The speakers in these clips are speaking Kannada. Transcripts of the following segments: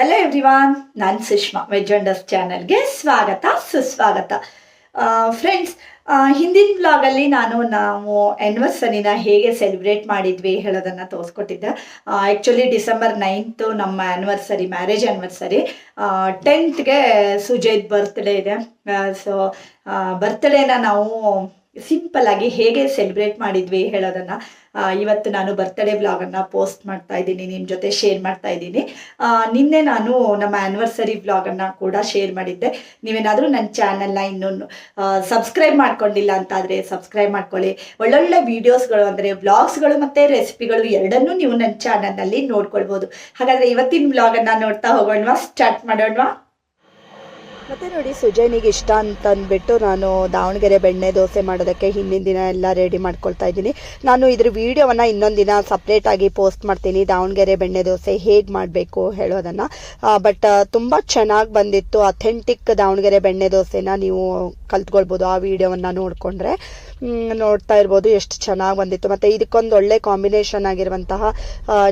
ಹಲೋ ಎವ್ರಿವಾನ್ ನಾನು ಸುಷ್ಮಾ ವೆಜ್ ಚಾನಲ್ಗೆ ಸ್ವಾಗತ, ಸುಸ್ವಾಗತ. ಫ್ರೆಂಡ್ಸ್ ಹಿಂದಿನ ಬ್ಲಾಗಲ್ಲಿ ನಾನು ನಾವು ಆ್ಯನಿವರ್ಸರಿನ ಹೇಗೆ ಸೆಲೆಬ್ರೇಟ್ ಮಾಡಿದ್ವಿ ಹೇಳೋದನ್ನು ತೋರಿಸ್ಕೊಟ್ಟಿದ್ದೆ. ಆ್ಯಕ್ಚುಲಿ ಡಿಸೆಂಬರ್ ನೈನ್ತು ನಮ್ಮ ಆ್ಯನಿವರ್ಸರಿ ಮ್ಯಾರೇಜ್ ಆ್ಯನಿವರ್ಸರಿ ಟೆಂತ್ಗೆ ಸುಜಯ್ ಬರ್ತ್ಡೇ ಇದೆ. ಸೊ ಬರ್ತ್ಡೇನ ನಾವು ಸಿಂಪಲ್ ಆಗಿ ಹೇಗೆ ಸೆಲೆಬ್ರೇಟ್ ಮಾಡಿದ್ವಿ ಹೇಳೋದನ್ನ ಇವತ್ತು ನಾನು ಬರ್ತ್ಡೇ ವ್ಲಾಗನ್ನು ಪೋಸ್ಟ್ ಮಾಡ್ತಾ ಇದ್ದೀನಿ ನಿಮ್ಮ ಜೊತೆ ಶೇರ್ ಮಾಡ್ತಾ ಇದ್ದೀನಿ. ನಿನ್ನೆ ನಾನು ನಮ್ಮ ಆ್ಯನಿವರ್ಸರಿ ವ್ಲಾಗನ್ನು ಕೂಡ ಶೇರ್ ಮಾಡಿದ್ದೆ. ನೀವೇನಾದರೂ ನನ್ನ ಚಾನಲ್ನ ಇನ್ನೊಂದು ಸಬ್ಸ್ಕ್ರೈಬ್ ಮಾಡ್ಕೊಂಡಿಲ್ಲ ಅಂತಾದರೆ ಸಬ್ಸ್ಕ್ರೈಬ್ ಮಾಡ್ಕೊಳ್ಳಿ. ಒಳ್ಳೊಳ್ಳೆ ವೀಡಿಯೋಸ್ಗಳು ಅಂದರೆ ವ್ಲಾಗ್ಸ್ಗಳು ಮತ್ತು ರೆಸಿಪಿಗಳು ಎರಡನ್ನೂ ನೀವು ನನ್ನ ಚಾನಲ್ನಲ್ಲಿ ನೋಡ್ಕೊಳ್ಬೋದು. ಹಾಗಾದರೆ ಇವತ್ತಿನ ವ್ಲಾಗನ್ನು ನೋಡ್ತಾ ಹೋಗೋಣವಾ? ಸ್ಟಾರ್ಟ್ ಮಾಡೋಣವಾ? ಮತ್ತೆ ನೋಡಿ ಸುಜಯ್ನಿಗೆ ಇಷ್ಟ ಅಂತ ಅಂದ್ಬಿಟ್ಟು ನಾನು ದಾವಣಗೆರೆ ಬೆಣ್ಣೆ ದೋಸೆ ಮಾಡೋದಕ್ಕೆ ಹಿಂದಿನ ದಿನ ಎಲ್ಲ ರೆಡಿ ಮಾಡ್ಕೊಳ್ತಾ ಇದ್ದೀನಿ. ನಾನು ಇದ್ರ ವಿಡಿಯೋವನ್ನು ಇನ್ನೊಂದು ದಿನ ಸಪ್ರೇಟ್ ಆಗಿ ಪೋಸ್ಟ್ ಮಾಡ್ತೀನಿ. ದಾವಣಗೆರೆ ಬೆಣ್ಣೆ ದೋಸೆ ಹೇಗೆ ಮಾಡಬೇಕು ಹೇಳೋದನ್ನು. ಬಟ್ ತುಂಬ ಚೆನ್ನಾಗಿ ಬಂದಿತ್ತು. ಅಥೆಂಟಿಕ್ ದಾವಣಗೆರೆ ಬೆಣ್ಣೆ ದೋಸೆನ ನೀವು ಕಲ್ತ್ಕೊಳ್ಬೋದು ಆ ವಿಡಿಯೋವನ್ನು ನೋಡಿಕೊಂಡ್ರೆ. ನೋಡ್ತಾ ಇರ್ಬೋದು ಎಷ್ಟು ಚೆನ್ನಾಗಿ ಬಂದಿತ್ತು ಮತ್ತು ಇದಕ್ಕೊಂದು ಒಳ್ಳೆ ಕಾಂಬಿನೇಷನ್ ಆಗಿರುವಂತಹ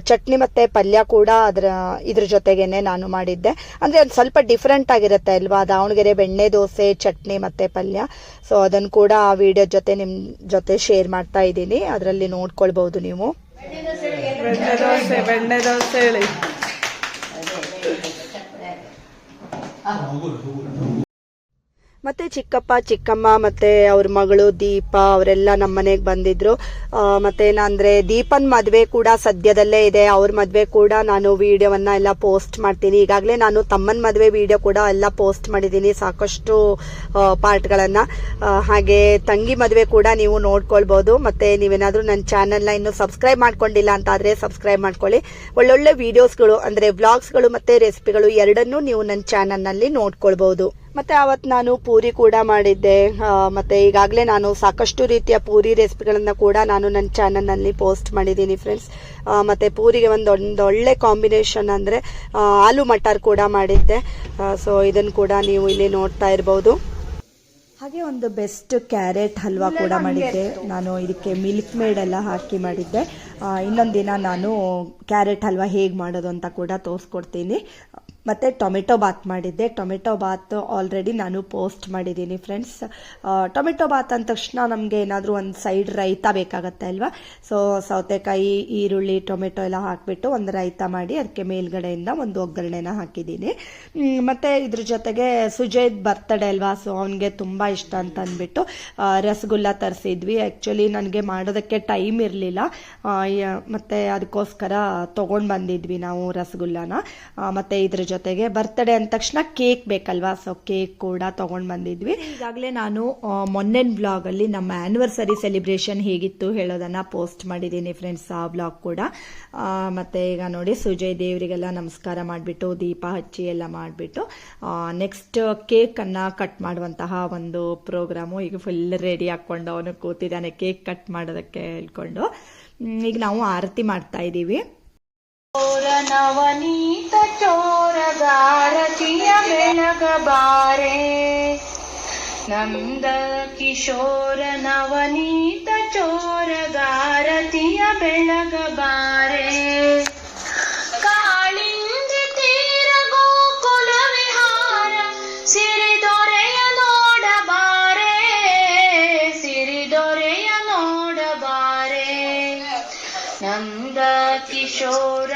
ಚಟ್ನಿ ಮತ್ತು ಪಲ್ಯ ಕೂಡ ಅದರ ಇದ್ರ ಜೊತೆಗೇನೆ ನಾನು ಮಾಡಿದ್ದೆ ಅಂದರೆ ಒಂದು ಸ್ವಲ್ಪ ಡಿಫ್ರೆಂಟ್ ಆಗಿರುತ್ತೆ ಅಲ್ವಾ ದಾವಣಗೆರೆ ಬೆಣ್ಣೆ ದೋಸೆ ಚಟ್ನಿ ಮತ್ತು ಪಲ್ಯ ಸೊ ಅದನ್ನು ಕೂಡ ಆ ವಿಡಿಯೋ ಜೊತೆ ನಿಮ್ಮ ಜೊತೆ ಶೇರ್ ಮಾಡ್ತಾ ಇದ್ದೀನಿ ಅದರಲ್ಲಿ ನೋಡ್ಕೊಳ್ಬೋದು ನೀವು ಬೆಣ್ಣೆ ದೋಸೆ ಬೆಣ್ಣೆ ದೋಸೆ ಹೇಳಿ ಮತ್ತೆ ಚಿಕ್ಕಪ್ಪ, ಚಿಕ್ಕಮ್ಮ, ಮತ್ತೆ ಅವ್ರ ಮಗಳು ದೀಪ, ಅವರೆಲ್ಲ ನಮ್ಮ ಮನೆಗೆ ಬಂದಿದ್ರು. ಮತ್ತೆ ಏನಂದ್ರೆ ದೀಪನ್ ಮದ್ವೆ ಕೂಡ ಸದ್ಯದಲ್ಲೇ ಇದೆ. ಅವ್ರ ಮದ್ವೆ ಕೂಡ ನಾನು ವಿಡಿಯೋವನ್ನ ಎಲ್ಲ ಪೋಸ್ಟ್ ಮಾಡ್ತೀನಿ. ಈಗಾಗಲೇ ನಾನು ತಮ್ಮನ ಮದ್ವೆ ವಿಡಿಯೋ ಕೂಡ ಎಲ್ಲ ಪೋಸ್ಟ್ ಮಾಡಿದ್ದೀನಿ ಸಾಕಷ್ಟು ಪಾರ್ಟ್ಗಳನ್ನ. ಹಾಗೆ ತಂಗಿ ಮದ್ವೆ ಕೂಡ ನೀವು ನೋಡ್ಕೊಳ್ಬಹುದು ಮತ್ತೆ ನೀವೇನಾದ್ರೂ ನನ್ನ ಚಾನೆಲ್ನ ಇನ್ನು ಸಬ್ಸ್ಕ್ರೈಬ್ ಮಾಡ್ಕೊಂಡಿಲ್ಲ ಅಂತ ಆದ್ರೆ ಸಬ್ಸ್ಕ್ರೈಬ್ ಮಾಡ್ಕೊಳ್ಳಿ. ಒಳ್ಳೊಳ್ಳೆ ವಿಡಿಯೋಸ್ಗಳು ಅಂದ್ರೆ ವ್ಲಾಗ್ಸ್ಗಳು ಮತ್ತೆ ರೆಸಿಪಿಗಳು ಎರಡನ್ನೂ ನೀವು ನನ್ನ ಚಾನಲ್ನಲ್ಲಿ ನೋಡ್ಕೊಳ್ಬಹುದು ಮತ್ತೆ ಅವತ್ತು ನಾನು ಪೂರಿ ಕೂಡ ಮಾಡಿದ್ದೆ. ಮತ್ತೆ ಈಗಾಗಲೇ ನಾನು ಸಾಕಷ್ಟು ರೀತಿಯ ಪೂರಿ ರೆಸಿಪಿಗಳನ್ನ ಕೂಡ ನಾನು ನನ್ನ ಚಾನಲ್ನಲ್ಲಿ ಪೋಸ್ಟ್ ಮಾಡಿದ್ದೀನಿ ಫ್ರೆಂಡ್ಸ್ ಮತ್ತೆ ಪೂರಿಗೆ ಒಂದು ಒಂದು ಒಳ್ಳೆ ಕಾಂಬಿನೇಷನ್ ಅಂದರೆ ಆಲೂ ಮಟರ್ ಕೂಡ ಮಾಡಿದ್ದೆ. ಸೊ ಇದನ್ನು ಕೂಡ ನೀವು ಇಲ್ಲಿ ನೋಡ್ತಾ ಇರ್ಬೋದು. ಹಾಗೆ ಒಂದು ಬೆಸ್ಟ್ ಕ್ಯಾರೆಟ್ ಹಲ್ವಾ ಕೂಡ ಮಾಡಿದ್ದೆ. ನಾನು ಇದಕ್ಕೆ ಮಿಲ್ಕ್ ಮೇಡ್ ಎಲ್ಲ ಹಾಕಿ ಮಾಡಿದ್ದೆ. ಇನ್ನೊಂದು ದಿನ ನಾನು ಕ್ಯಾರೆಟ್ ಹಲ್ವಾ ಹೇಗೆ ಮಾಡೋದು ಅಂತ ಕೂಡ ತೋರಿಸ್ಕೊಡ್ತೀನಿ. ಮತ್ತು ಟೊಮೆಟೊ ಬಾತ್ ಮಾಡಿದ್ದೆ. ಟೊಮೆಟೊ ಬಾತ್ ಆಲ್ರೆಡಿ ನಾನು ಪೋಸ್ಟ್ ಮಾಡಿದ್ದೀನಿ ಫ್ರೆಂಡ್ಸ್ ಟೊಮೆಟೊ ಬಾತ್ ಅಂದ ತಕ್ಷಣ ನಮಗೆ ಏನಾದರೂ ಒಂದು ಸೈಡ್ ರೈತ ಬೇಕಾಗತ್ತೆ ಅಲ್ವಾ? ಸೊ ಸೌತೆಕಾಯಿ, ಈರುಳ್ಳಿ, ಟೊಮೆಟೊ ಎಲ್ಲ ಹಾಕಿಬಿಟ್ಟು ಒಂದು ರೈತ ಮಾಡಿ ಅದಕ್ಕೆ ಮೇಲ್ಗಡೆಯಿಂದ ಒಂದು ಒಗ್ಗರಣೆನ ಹಾಕಿದ್ದೀನಿ. ಮತ್ತು ಇದ್ರ ಜೊತೆಗೆ ಸುಜಯ್ ಬರ್ತಡೇ ಅಲ್ವಾ? ಸೊ ಅವನಿಗೆ ತುಂಬ ಇಷ್ಟ ಅಂತ ಅಂದ್ಬಿಟ್ಟು ರಸಗುಲ್ಲ ತರಿಸಿದ್ವಿ. ಆ್ಯಕ್ಚುಲಿ ನನಗೆ ಮಾಡೋದಕ್ಕೆ ಟೈಮ್ ಇರಲಿಲ್ಲ. ಮತ್ತು ಅದಕ್ಕೋಸ್ಕರ ತೊಗೊಂಡು ಬಂದಿದ್ವಿ ನಾವು ರಸಗುಲ್ಲನ. ಮತ್ತೆ ಇದ್ರ ಜೊತೆಗೆ ಬರ್ತಡೇ ಅಂದ ತಕ್ಷಣ ಕೇಕ್ ಬೇಕಲ್ವಾ? ಸೊ ಕೇಕ್ ಕೂಡ ತೊಗೊಂಡು ಬಂದಿದ್ವಿ. ಈಗಾಗಲೇ ನಾನು ಮೊನ್ನೆನ್ ಬ್ಲಾಗ್ ಬ್ಲಾಗಲ್ಲಿ ನಮ್ಮ ಆ್ಯನಿವರ್ಸರಿ ಸೆಲೆಬ್ರೇಷನ್ ಹೇಗಿತ್ತು ಹೇಳೋದನ್ನು ಪೋಸ್ಟ್ ಮಾಡಿದ್ದೀನಿ ಫ್ರೆಂಡ್ಸ್ ಆ ಬ್ಲಾಗ್ ಕೂಡ. ಮತ್ತೆ ಈಗ ನೋಡಿ ಸುಜಯ್ ದೇವರಿಗೆಲ್ಲ ನಮಸ್ಕಾರ ಮಾಡಿಬಿಟ್ಟು, ದೀಪ ಹಚ್ಚಿ ಎಲ್ಲ ಮಾಡಿಬಿಟ್ಟು ನೆಕ್ಸ್ಟ್ ಕೇಕನ್ನು ಕಟ್ ಮಾಡುವಂತಹ ಒಂದು ಪ್ರೋಗ್ರಾಮು ಈಗ ಫುಲ್ ರೆಡಿ ಹಾಕ್ಕೊಂಡು ಅವನು ಕೂತಿದ್ದಾನೆ ಕೇಕ್ ಕಟ್ ಮಾಡೋದಕ್ಕೆ ಹೇಳ್ಕೊಂಡು. ಈಗ ನಾವು ಆರತಿ ಮಾಡ್ತಾ ಇದ್ದೀವಿ ನವನೀತ ಚೋರಗಾರತಿಯ ಬೆಳಗಬಾರೆ ನಂದ ಕಿಶೋರ ನವನೀತ ಚೋರಗಾರತಿಯ ಬೆಳಗಬಾರೆ Nanda Kishora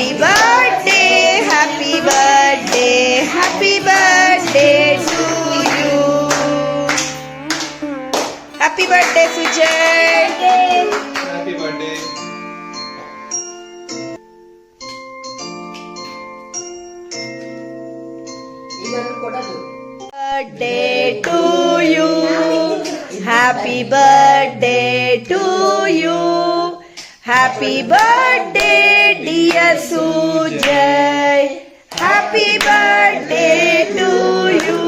happy birthday happy birthday happy birthday to you happy birthday sujay happy birthday birthday to you happy birthday to you happy birthday dear Sujay. Happy birthday to you.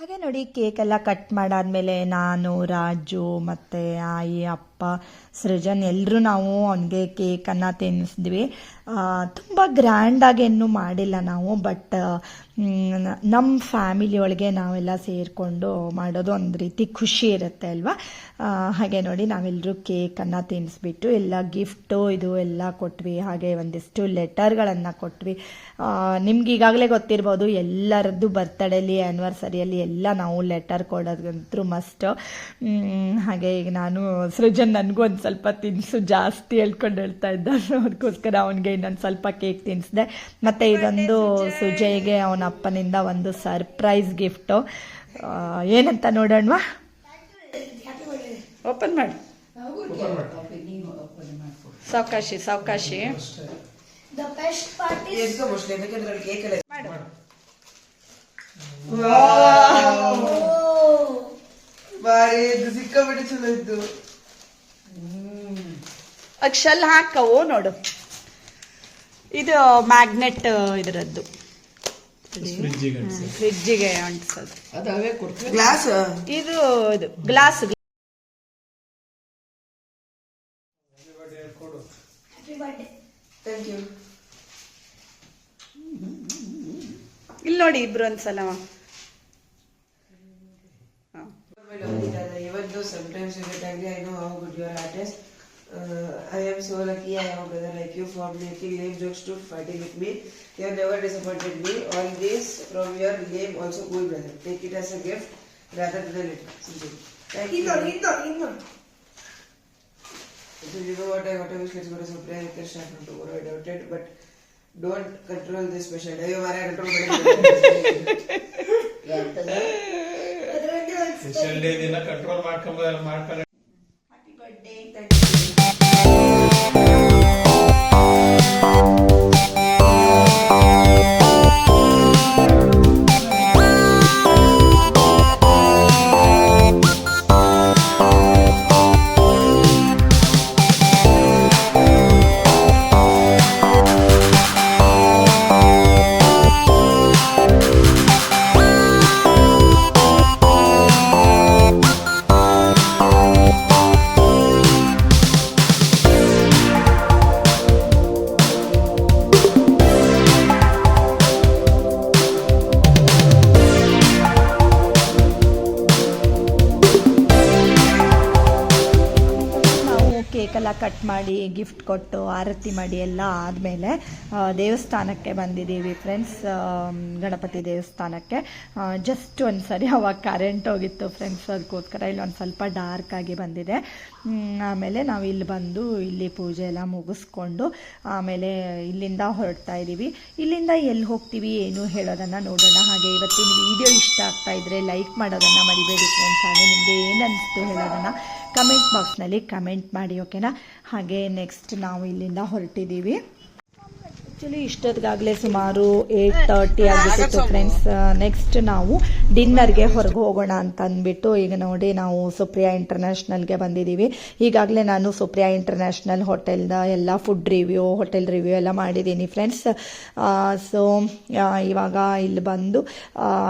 ಹಾಗೆ ನೋಡಿ ಕೇಕ್ ಎಲ್ಲ ಕಟ್ ಮಾಡಾದ್ಮೇಲೆ ನಾನು, ರಾಜು ಮತ್ತು ಆಯಿ, ಅಪ್ಪ, ಸೃಜನ್ ಎಲ್ಲರೂ ನಾವು ಅವನಿಗೆ ಕೇಕನ್ನು ತಿನ್ನಿಸಿದ್ವಿ ತುಂಬ ಗ್ರ್ಯಾಂಡಾಗೇನು ಮಾಡಿಲ್ಲ ನಾವು ಬಟ್ ನಮ್ಮ ಫ್ಯಾಮಿಲಿ ಒಳಗೆ ನಾವೆಲ್ಲ ಸೇರಿಕೊಂಡು ಮಾಡೋದು ಒಂದು ರೀತಿ ಖುಷಿ ಇರುತ್ತೆ ಅಲ್ವಾ? ಹಾಗೆ ನೋಡಿ ನಾವೆಲ್ಲರೂ ಕೇಕನ್ನು ತಿನ್ನಿಸ್ಬಿಟ್ಟು ಎಲ್ಲ ಗಿಫ್ಟು ಇದು ಎಲ್ಲ ಕೊಟ್ವಿ. ಹಾಗೆ ಒಂದಿಷ್ಟು ಲೆಟರ್ಗಳನ್ನು ಕೊಟ್ವಿ. ನಿಮ್ಗೆ ಈಗಾಗಲೇ ಗೊತ್ತಿರ್ಬೋದು ಎಲ್ಲರದ್ದು ಬರ್ತಡೇಲಿ ಆ್ಯನಿವರ್ಸರಿಯಲ್ಲಿ ಎಲ್ಲ ನಾವು ಲೆಟರ್ ಕೊಡೋದಂತೂ ಮಸ್ಟ್ ಹಾಗೆ ಈಗ ನಾನು ಸೃಜನ್ ನನಗೂ ಒಂದು ಸ್ವಲ್ಪ ತಿನಿಸು ಜಾಸ್ತಿ ಹೇಳ್ಕೊಂಡು ಹೇಳ್ತಾ ಇದ್ದ ಅದಕ್ಕೋಸ್ಕರ ಅವನಿಗೆ ಇನ್ನೊಂದು ಸ್ವಲ್ಪ ಕೇಕ್ ತಿನ್ನಿಸ್ದೆ ಮತ್ತು ಇದೊಂದು ಸುಜಯ್ಗೆ ಅವನ ಅಪ್ಪನಿಂದ ಒಂದು ಸರ್ಪ್ರೈಸ್ ಗಿಫ್ಟು. ಏನಂತ ನೋಡೋಣವಾ? ಓಪನ್ ಮಾಡಿ. ಸಾವಕಾಶಿ ಸಾವಕಾಶಿ. ಚಲೋ ಅಕ್ಷಲ್ ಹಾಕವು ನೋಡು. ಇದು ಮ್ಯಾಗ್ನೆಟ್ ಇದರದ್ದು. ಫ್ರಿಜ್ಜಿಗೆ ಅಂಟಿಸೋದು. ಗ್ಲಾಸ್ ಇದು ಇದು ಗ್ಲಾಸ್ ಇಲ್ಲಿ ನೋಡಿ ಇಬ್ರು ಒಂದ್ಸಲ. ಇವತ್ತು sometimes I know how good your I know how good your heart is. Uh, I am so lucky I have a brother like you for making lame jokes to fighting with me. You have never disappointed me. All this from your lame also cool brother. Take it as a gift rather than a letter. Simple. Thank you. So you know what I what I wish let's go to some prayer. We can start from tomorrow. I doubt it, but don't control this special. ಅಯ್ಯೋ ಮಾರ್ರೆ, control ಮಾಡಿ ಸ್ಪೆಷಲ್ ಡೇ ದಿನ ಕಂಟ್ರೋಲ್ ಮಾಡ್ಕೊಂಬ ಮಾಡ್ಕೊಂಡು ಕೇಕೆಲ್ಲ ಕಟ್ ಮಾಡಿ, ಗಿಫ್ಟ್ ಕೊಟ್ಟು, ಆರತಿ ಮಾಡಿ ಎಲ್ಲ ಆದಮೇಲೆ ದೇವಸ್ಥಾನಕ್ಕೆ ಬಂದಿದ್ದೀವಿ ಫ್ರೆಂಡ್ಸ್ ಗಣಪತಿ ದೇವಸ್ಥಾನಕ್ಕೆ. ಜಸ್ಟ್ ಒಂದು ಸರಿ ಅವಾಗ ಕರೆಂಟ್ ಹೋಗಿತ್ತು ಫ್ರೆಂಡ್ಸ್, ಅದಕ್ಕೋಸ್ಕರ ಇಲ್ಲಿ ಒಂದು ಸ್ವಲ್ಪ ಡಾರ್ಕ್ ಆಗಿ ಬಂದಿದೆ. ಆಮೇಲೆ ನಾವು ಇಲ್ಲಿ ಬಂದು ಇಲ್ಲಿ ಪೂಜೆ ಎಲ್ಲ ಮುಗಿಸ್ಕೊಂಡು ಆಮೇಲೆ ಇಲ್ಲಿಂದ ಹೊರಡ್ತಾ ಇದ್ದೀವಿ ಇಲ್ಲಿಂದ ಎಲ್ಲಿ ಹೋಗ್ತೀವಿ, ಏನು ಹೇಳೋದನ್ನು ನೋಡೋಣ. ಹಾಗೆ ಇವತ್ತಿನ ವಿಡಿಯೋ ಇಷ್ಟ ಆಗ್ತಾ ಇದ್ರೆ ಲೈಕ್ ಮಾಡೋದನ್ನು ಮರಿಬೇಡಿ ಫ್ರೆಂಡ್ಸ್ ಹಾಗೆ ನಿಮಗೆ ಏನು ಅನಿಸ್ತು ಹೇಳೋದನ್ನು ಕಮೆಂಟ್ ಬಾಕ್ಸ್ನಲ್ಲಿ ಕಮೆಂಟ್ ಮಾಡಿ ಓಕೆನಾ ಹಾಗೆ ನೆಕ್ಸ್ಟ್ ನಾವು ಇಲ್ಲಿಂದ ಹೊರಟಿದ್ದೀವಿ ಆ್ಯಕ್ಚುಲಿ ಇಷ್ಟೊತ್ತಿಗಾಗಲೇ ಸುಮಾರು ಏಯ್ಟ್ ತರ್ಟಿ ಆಗಿತ್ತು ಫ್ರೆಂಡ್ಸ್ ನೆಕ್ಸ್ಟ್ ನಾವು ಡಿನ್ನರ್ಗೆ ಹೊರಗೆ ಹೋಗೋಣ ಅಂತ ಅಂದ್ಬಿಟ್ಟು ಈಗ ನೋಡಿ ನಾವು ಸುಪ್ರಿಯಾ ಇಂಟರ್ನ್ಯಾಷನಲ್ಗೆ ಬಂದಿದ್ದೀವಿ. ಈಗಾಗಲೇ ನಾನು ಸುಪ್ರಿಯಾ ಇಂಟರ್ನ್ಯಾಷನಲ್ ಹೋಟೆಲ್ದ ಎಲ್ಲ ಫುಡ್ ರಿವ್ಯೂ ಹೋಟೆಲ್ ರಿವ್ಯೂ ಎಲ್ಲ ಮಾಡಿದ್ದೀನಿ ಫ್ರೆಂಡ್ಸ್ ಸೊ ಇವಾಗ ಇಲ್ಲಿ ಬಂದು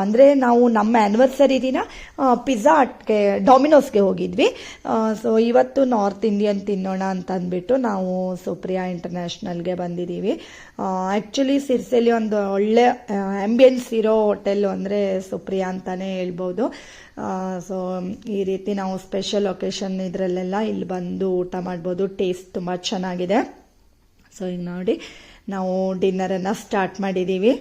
ಅಂದರೆ ನಾವು ನಮ್ಮ ಆ್ಯನಿವರ್ಸರಿ ದಿನ ಪಿಜ್ಜಾ ಅಟ್ಗೆ ಡಾಮಿನೋಸ್ಗೆ ಹೋಗಿದ್ವಿ. ಸೊ ಇವತ್ತು ನಾರ್ತ್ ಇಂಡಿಯನ್ ತಿನ್ನೋಣ ಅಂತ ಅಂದ್ಬಿಟ್ಟು ನಾವು ಸುಪ್ರಿಯಾ ಇಂಟರ್ನ್ಯಾಷನಲ್ಗೆ ಬಂದಿದ್ದೀವಿ. ಆ್ಯಕ್ಚುಲಿ ಸಿರ್ಸೆಲಿ ಒಂದು ಒಳ್ಳೆ ಆ್ಯಂಬಿಯನ್ಸ್ ಇರೋ ಹೋಟೆಲ್ಲು ಅಂದರೆ ಸುಪ್ರಿಯಾ ಅಂತಲೇ ಹೇಳ್ಬೋದು. ಸೊ ಈ ರೀತಿ ನಾವು ಸ್ಪೆಷಲ್ ಒಕೇಶನ್ ಇದರಲ್ಲೆಲ್ಲ ಇಲ್ಲಿ ಬಂದು ಊಟ ಮಾಡ್ಬೋದು. ಟೇಸ್ಟ್ ತುಂಬ ಚೆನ್ನಾಗಿದೆ. ಸೊ ಈಗ ನೋಡಿ, ನಾವು ಡಿನ್ನರನ್ನು ಸ್ಟಾರ್ಟ್ ಮಾಡಿದ್ದೀವಿ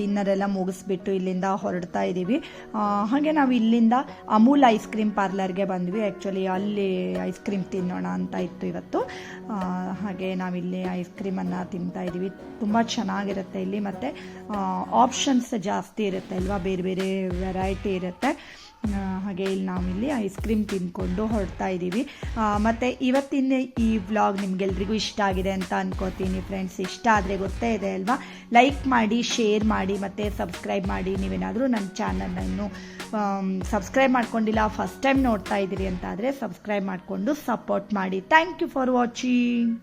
ಡಿನ್ನರ್ ಎಲ್ಲ ಮುಗಿಸ್ಬಿಟ್ಟು ಇಲ್ಲಿಂದ ಹೊರಡ್ತಾ ಇದ್ದೀವಿ ಹಾಗೆ ನಾವು ಇಲ್ಲಿಂದ ಅಮೂಲ್ ಐಸ್ ಕ್ರೀಮ್ ಪಾರ್ಲರ್ಗೆ ಬಂದ್ವಿ. ಆ್ಯಕ್ಚುಲಿ ಅಲ್ಲಿ ಐಸ್ ಕ್ರೀಮ್ ತಿನ್ನೋಣ ಅಂತ ಇತ್ತು ಇವತ್ತು. ಹಾಗೆ ನಾವಿಲ್ಲಿ ಐಸ್ ಕ್ರೀಮನ್ನು ತಿಂತಾ ಇದ್ದೀವಿ ತುಂಬ ಚೆನ್ನಾಗಿರುತ್ತೆ ಇಲ್ಲಿ. ಮತ್ತು ಆಪ್ಷನ್ಸ್ ಜಾಸ್ತಿ ಇರುತ್ತೆ ಅಲ್ವಾ? ಬೇರೆ ಬೇರೆ ವೆರೈಟಿ ಇರುತ್ತೆ. ಹಾಗೆ ಇಲ್ಲಿ ನಾವಿಲ್ಲಿ ಐಸ್ ಕ್ರೀಮ್ ತಿಂದ್ಕೊಂಡು ಹೊರಡ್ತಾ ಇದ್ದೀವಿ. ಮತ್ತು ಇವತ್ತಿನ ಈ ವ್ಲಾಗ್ ನಿಮಗೆಲ್ರಿಗೂ ಇಷ್ಟ ಆಗಿದೆ ಅಂತ ಅನ್ಕೋತೀನಿ ಫ್ರೆಂಡ್ಸ್ ಇಷ್ಟ ಆದರೆ ಗೊತ್ತೇ ಇದೆ ಅಲ್ವಾ? ಲೈಕ್ ಮಾಡಿ ಶೇರ್ ಮಾಡಿ, ಮತ್ತು ಸಬ್ಸ್ಕ್ರೈಬ್ ಮಾಡಿ. ನೀವೇನಾದರೂ ನನ್ನ ಚಾನಲನ್ನು ಸಬ್ಸ್ಕ್ರೈಬ್ ಮಾಡ್ಕೊಂಡಿಲ್ಲ ಫಸ್ಟ್ ಟೈಮ್ ನೋಡ್ತಾ ಇದ್ದೀರಿ ಅಂತಾದರೆ ಸಬ್ಸ್ಕ್ರೈಬ್ ಮಾಡಿಕೊಂಡು ಸಪೋರ್ಟ್ ಮಾಡಿ. Thank you for watching